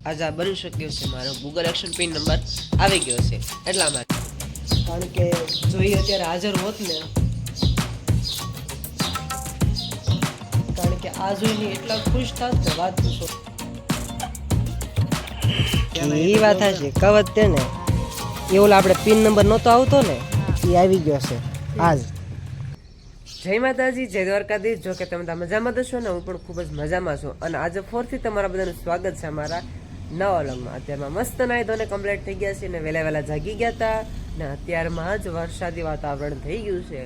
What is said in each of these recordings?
આજે આ બની શક્યો છે મારો ગૂગલ એક્શન પિન નંબર આવી ગયો છે. એટલા માટે. કારણ કે જોઈએ અત્યારે હાજર હોત ને કારણ કે આ જોઈને એટલા ખુશ થાત ને વાત પૂછો. એ વાત છે કવત તે ને એ ઓલા આપણે પિન નંબર નહોતો આવતો ને એ આવી ગયો છે. આજ જય માતાજી જય દ્વારકાધીશ. જો કે તમે મજામાં તો છો ને હું પણ ખૂબ જ મજામાં છું. અને આજે ફોરથી તમારા બધાનું સ્વાગત છે અમારા નવા લગ્નમાં અત્યારમાં મસ્ત નાહી ધોને કમ્પ્લીટ થઈ ગયા છે ને વહેલા વહેલા જાગી ગયા હતા ને અત્યારમાં જ વરસાદી વાતાવરણ થઈ ગયું છે.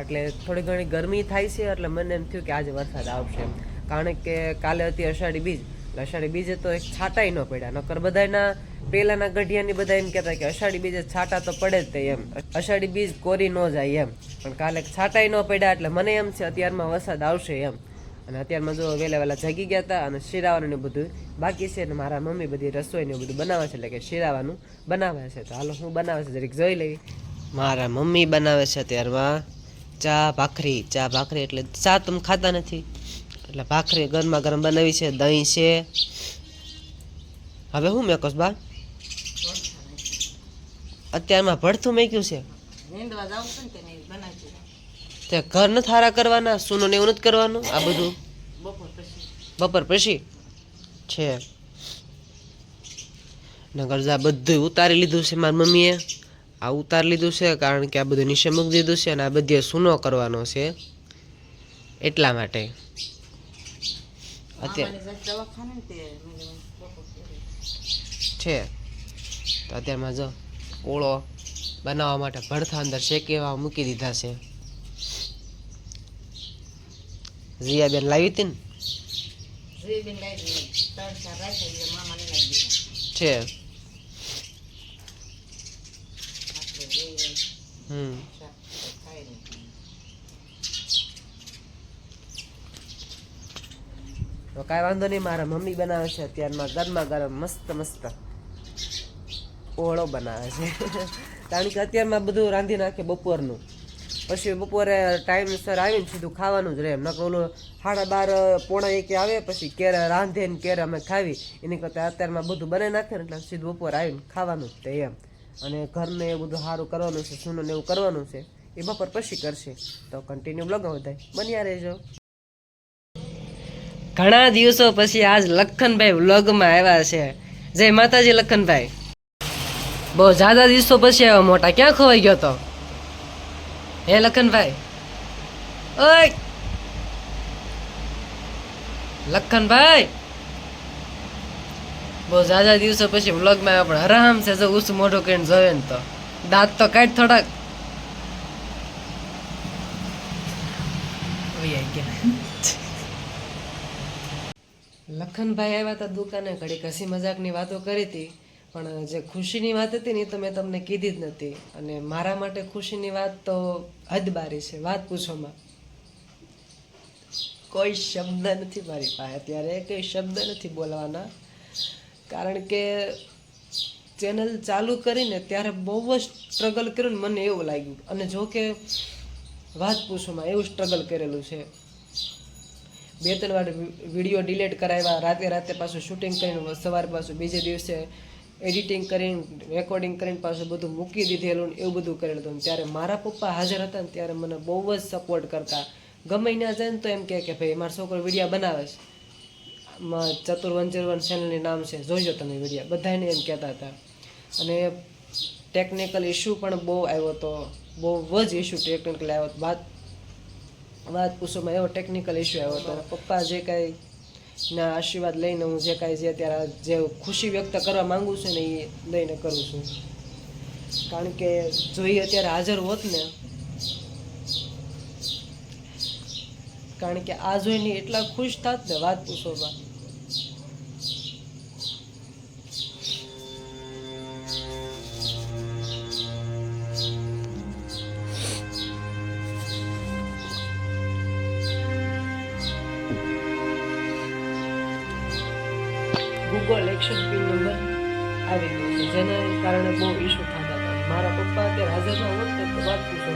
એટલે થોડી ઘણી ગરમી થાય છે એટલે મને એમ થયું કે આજે વરસાદ આવશે કારણ કે કાલે હતી અષાઢી બીજ. અષાઢી બીજે તો એક છાંટાઈ ન પડ્યા. નકર બધાના પહેલાંના ગઢિયાની બધા એમ કહેતા કે અષાઢી બીજે છાંટા તો પડે જ તે એમ. અષાઢી બીજ કોરી ન જાય એમ. પણ કાલે છાંટાઈ ન પડ્યા એટલે મને એમ છે અત્યારમાં વરસાદ આવશે એમ. અને અત્યારમાં જો વહેલા વહેલા જાગી ગયા હતા અને શિરાવાનું બધું બાકી છે અને મારા મમ્મી બધી રસોઈ બધું બનાવે છે એટલે કે શિરાવાનું બનાવે છે. તો હાલો હું બનાવે છે, જરીક જોઈ લઈ મારા મમ્મી બનાવે છે અત્યારમાં ચા ભાખરી ચા ભાખરી એટલે ચા તમે ખાતા નથી. એટલે ભાખરી ગરમા ગરમ બનાવી છે, દહીં છે. હવે હું મેકોસ બા? અત્યારમાં ભડથું મેક્યું છે. તે ઘર ન થારા કરવાના સૂનો ને એવું નથી કરવાનું? આ બધું? બપોર પછી? છે. નગર આ બધું ઉતારી લીધું છે મારી મમ્મીએ આ ઉતારી લીધું છે કારણ કે આ બધું નીચે મૂકી દીધું છે અને આ બધી સૂનો કરવાનો છે. એટલા માટે. અત્યારે છે. તો અત્યારમાં જો ઓળો બનાવવા માટે ભડથા અંદર શેકેવા મૂકી દીધા છે. રિયાબેન લાવી હતી ને? છે હમ. તો કાંઈ વાંધો નહીં મારા મમ્મી બનાવે છે. અત્યારમાં ગરમા ગરમ મસ્ત મસ્ત ઓળો બનાવે છે. કારણ કે અત્યારમાં બધું રાંધી નાખે બપોરનું. પછી બપોરે ટાઈમસર આવીને સીધું ખાવાનું જ રહે. એમ નકર ઓલું સાડા બાર પોણા એકે આવે, પછી કેરે રાંધે ને કેરે અમે ખાવી. એની કરતાં અત્યારમાં બધું બનાવી નાખે ને એટલે સીધું બપોરે આવીને ખાવાનું જ તે એમ. અને ઘરને એ બધું સારું કરવાનું છે, સૂનું ને એવું કરવાનું છે, એ બપોર પછી કરશે. તો કન્ટિન્યુ બ્લોગ વધાય બન્યા રહેજો. ઘણા દિવસો પછી આજ લખનભાઈ વ્લોગમાં આવ્યા છે. જય માતાજી લખનભાઈ. બહુ જ્યાદા દિવસો પછી આવ્યો, મોટા. ક્યાં ખોવાઈ ગયો તો? હે લખનભાઈ ઓય લખનભાઈ બહુ ઝાઝા દિવસો પછી વ્લોગમાં આવ્યો પણ છે જો ઉસ મોઢું કરીને જોવે ને તો. દાંત તો કાઢ થોડાક. લખનભાઈ આવ્યા હતા દુકાને ઘડી હસી મજાકની વાતો કરી હતી. પણ જે ખુશીની વાત હતી ને એ તો મેં તમને કીધી જ નથી. અને મારા માટે ખુશીની વાત તો હદબારી છે, વાત પૂછોમાં. કોઈ શબ્દ નથી મારી પાસે અત્યારે, કોઈ શબ્દ નથી બોલવાના. કારણ કે ચેનલ ચાલુ કરીને ત્યારે બહુ જ સ્ટ્રગલ કર્યું ને મને એવું લાગ્યું. અને જો કે વાત પૂછોમાં, એવું સ્ટ્રગલ કરેલું છે. બે ત્રણ વાર વીડિયો ડિલેટ કરાવ્યા, રાતે રાતે પાછું શૂટિંગ કરીને સવારે પાછું બીજે દિવસે એડિટિંગ કરીને રેકોર્ડિંગ કરીને પાછું બધું મૂકી દીધેલું ને એવું બધું કરેલું હતું. ત્યારે મારા પપ્પા હાજર હતા ને ત્યારે મને બહુ જ સપોર્ટ કરતા. ગમે ત્યાં જાય ને તો એમ કહે કે ભાઈ મારો છોકરો વિડીયા બનાવે છે. ચતુર વંચરવન ચેનલનું નામ છે જોઈજો તમે વિડીયા બધાને એમ કહેતા હતા. અને ટેકનિકલ ઇશ્યુ પણ બહુ આવ્યો હતો બહુ જ ઇશ્યુ ટેકનિકલ આવ્યો વાત વાત પૂછોમાં એવો ટેકનિકલ ઇશ્યુ આવ્યો હતો પપ્પા જે કાંઈ ના આશીર્વાદ લઈને હું જે કાંઈ જે અત્યારે જે ખુશી વ્યક્ત કરવા માંગુ છું ને એ લઈને કરું છું. કારણ કે જો અત્યારે હાજર હોત ને, કારણ કે આ જોઈને એટલા ખુશ થાત ને, વાત પૂછોમાં એક્શન પિન નંબર આવી ગયો છે. જેને કારણે બહુ ઇશ્યુ થતા હતા. મારા પપ્પા અત્યારે હાજર ન હોત તો વાત પૂછો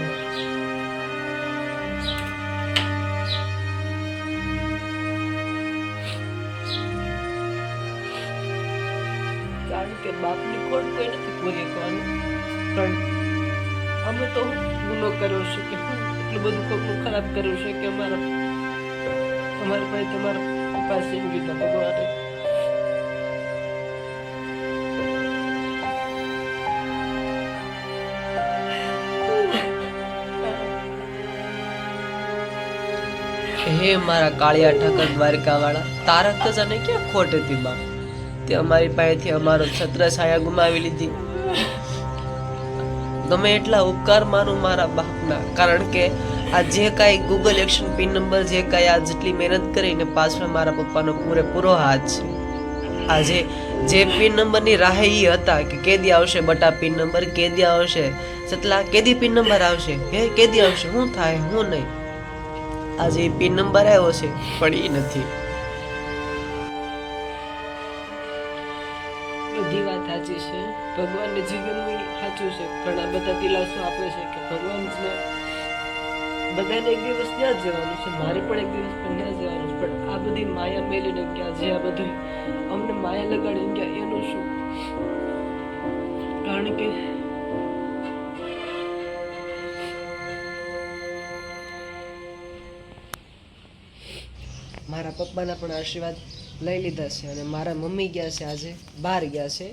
કારણ કે બાપની કોણ કોઈ નથી બોલી કરવાની. પણ અમે તો ગુનો કર્યો છે કે હું એટલું બધું કોકનું ખરાબ કર્યું છે કે અમારા અમારા ભાઈ તમારા પપ્પા સિંહ ગીતા ભગવાને. હે મારા કાળિયા ઠાકર દ્વારકા વાળા તારા તો જાણે ક્યાં ખોટ હતી બા તે અમારી પાસેથી અમારો છત્ર છાયા ગુમાવી લીધી. ગમે એટલા ઉપકાર માનું મારા બાપના, કારણ કે આ જે કાંઈ ગૂગલ એક્શન પિન નંબર જે કાંઈ આ જેટલી મહેનત કરીને પાછળ મારા પપ્પાનો પૂરેપૂરો હાથ છે. આજે જે પિન નંબરની રાહે એ હતા કે કેદી આવશે બટા પિન નંબર કેદી આવશે, સતલા કેદી પિન નંબર આવશે, હે, કેદી આવશે શું થાય, હું નહીં. આજે પિન નંબર આવ્યો છે, પણ એ નથી. વાત સાચી છે. ભગવાનને જીવનનું સાચું છે ઘણા બધા દિલાસો આપે છે કે ભગવાન છે બધાને એક દિવસ ત્યાં જવાનું છે. મારે પણ એક દિવસ પણ ત્યાં જવાનું છે. પણ આ બધી માયા મેલીને ગયા, જે આ બધું અમને માયા લગાડીને ગયા, એનું શું? કારણ કે મારા પપ્પાના પણ આશીર્વાદ લઈ લીધા છે અને મારા મમ્મી ગયા છે આજે, બહાર ગયા છે.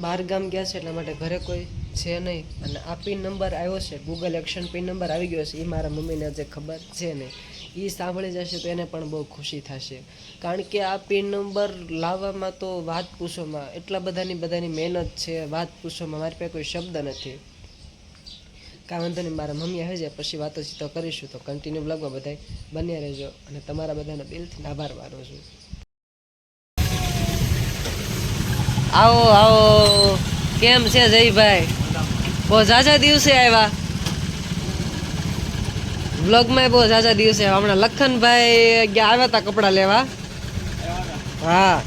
બહાર ગામ ગયા છે એટલા માટે ઘરે કોઈ છે નહીં. અને આ પિન નંબર આવ્યો છે ગૂગલ એક્શન પિન નંબર આવી ગયો છે, એ મારા મમ્મીને આજે ખબર છે નહીં. એ સાંભળી જશે તો એને પણ બહુ ખુશી થશે. કારણ કે આ પિન નંબર લાવવામાં તો વાત પૂછોમાં, એટલા બધાની બધાની મહેનત છે, વાત પૂછોમાં, મારી પાસે કોઈ શબ્દ નથી. કાંઈ વાંધો નહીં, મારા મમ્મી આવે છે પછી વાતો ચીતો કરીશું તો કન્ટિન્યુ બ્લોગમાં બધાય બન્યા રહેજો અને તમારા બધાનો દિલથી આભાર માનું છું. આવો આવો. કેમ છે જયભાઈ? બહુ ઝાઝા દિવસે આવ્યા. બ્લોગમાં બહુ ઝાઝા દિવસે હમણાં લખનભાઈ ગયા આવ્યા હતા કપડાં લેવા. હા.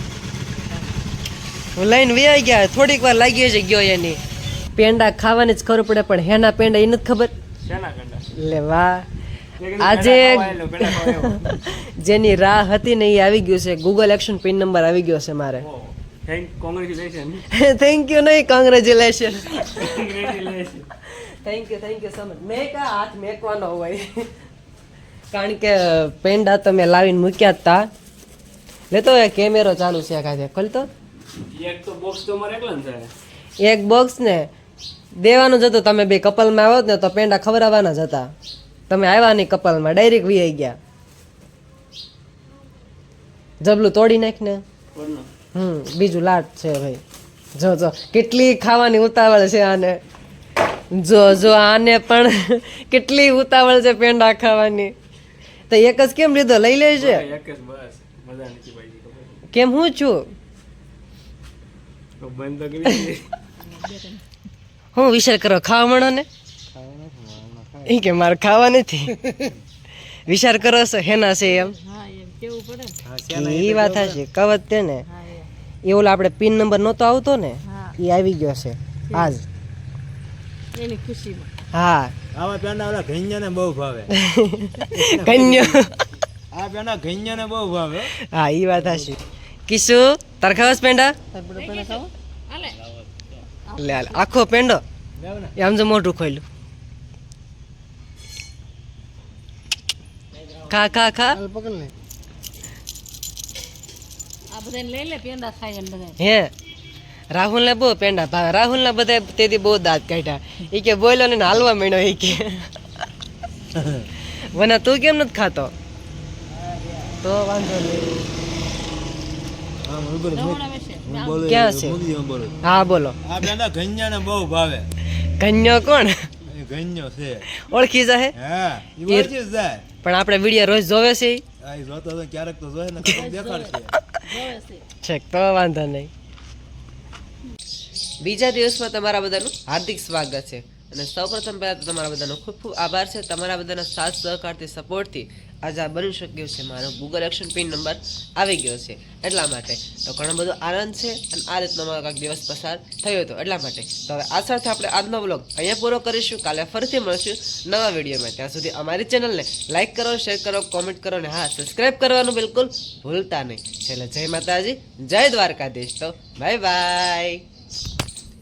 હું લઈને વ્યાઈ ગયા. થોડીક વાર લાગી છે ગયો એની. પેંડા ખાવાની જ ખબર પડે પણ હેના પેંડા એ નથી ખબર. લે વાહ. આજે જેની રાહ હતી ને એ આવી ગયું છે. ગૂગલ એક્શન પિન નંબર આવી ગયો છે મારે. થેન્ક યુ નહીં congratulation thank you thank you so much મેં કા હાથ મેકવાનો હોય? કારણ કે પેંડા તો મેં લાવીને મૂક્યા હતા લે લેતો એ કેમેરો ચાલુ છે કાજે ખોલ તો. એક તો બોક્સ તો મારે એકલા ને એક બોક્સ ને. દેવાનું જ હતું. તમે બે કપલમાં આવો ને તો પેંડા ખવડાવવાના જ હતા. તમે આવ્યા નહીં કપલમાં ડાયરેક્ટ વી ગયા. જબલું તોડી નાખ ને. હમ બીજું લાટ છે ભાઈ. જો જો કેટલી ખાવાની ઉતાવળ છે આને. જો જો આને પણ કેટલી ઉતાવળ છે પેંડા ખાવાની. તો એક જ કેમ લીધો? લઈ લેજે. એક જ બસ. મજા નથી પાડી ખબર કેમ હું છું? બંધ હું વિશાલ કરો ખાવા મળો ને એ કે મારે ખાવા નથી. વિચાર કરો છો હેના છે એમ? એ વાત હશે કવત તે ને? એ. ઓલા આપણે પિન નંબર નહોતો આવતો ને એ આવી ગયો છે આજ. એની ખુશીમાં. હા. આવા પેના ઓલા ઘૈયાને બહુ ભાવે. કન્યા આ પેંડા ઘૈયાને બહુ ભાવે. હા એ વાત હશે કિશુ તાર ખાવાસ પેંડા? હાલે. લે આખો પેંડો. એમ આમ મોઢું ખોલ્યું. ખા ખા ખા. આ બધાને લઈ લે પેંડા ખાય એમ બધા હે. રાહુલ ને બહુ પેંડા ભાવે. રાહુલ ને બધા તેથી બહુ દાંત કાઢ્યા. એ કે બોલ્યો ને હાલવા માંડ્યો એ કે. વના તું કેમ નથી ખાતો? તો વાંધો નહીં. આમ ઊભો રહો, નવણા વેશે હું બોલું ક્યાં છે? મોદી હું બોલું. હા બોલો. આ પેંડા બહુ ભાવે. કન્યો કોણ? એ છે. ઓળખી જાય હા ઈ જાય. પણ આપણે વીડિયો રોજ જોવે છે આ જોતો તો ક્યારેક તો જોયે ને દેખાડશે. જોવે છેક તો વાંધો નહીં. બીજા દિવસમાં તમારા બધાનું હાર્દિક સ્વાગત છે. અને સૌપ્રથમ પહેલાં તો તમારા બધાનો ખૂબ ખૂબ આભાર છે. તમારા બધાના સાથ સહકારથી સપોર્ટથી આજે બની શક્યો છે મારો ગૂગલ એક્શન પિન નંબર આવી ગયો છે, એટલા માટે. તો ઘણો બધો આનંદ છે અને આ રીતનો મારો કાંઈક દિવસ પસાર થયો હતો એટલા માટે. તો હવે આ સાથે આપણે આજનો બ્લોગ અહીંયા પૂરો કરીશું. કાલે ફરીથી મળશું નવા વિડીયોમાં. ત્યાં સુધી અમારી ચેનલને લાઈક કરો શેર કરો કોમેન્ટ કરો અને હા સબસ્ક્રાઈબ કરવાનું બિલકુલ ભૂલતા નહીં. છેલ્લે જય માતાજી, જય દ્વારકાધીશ. તો બાય બાય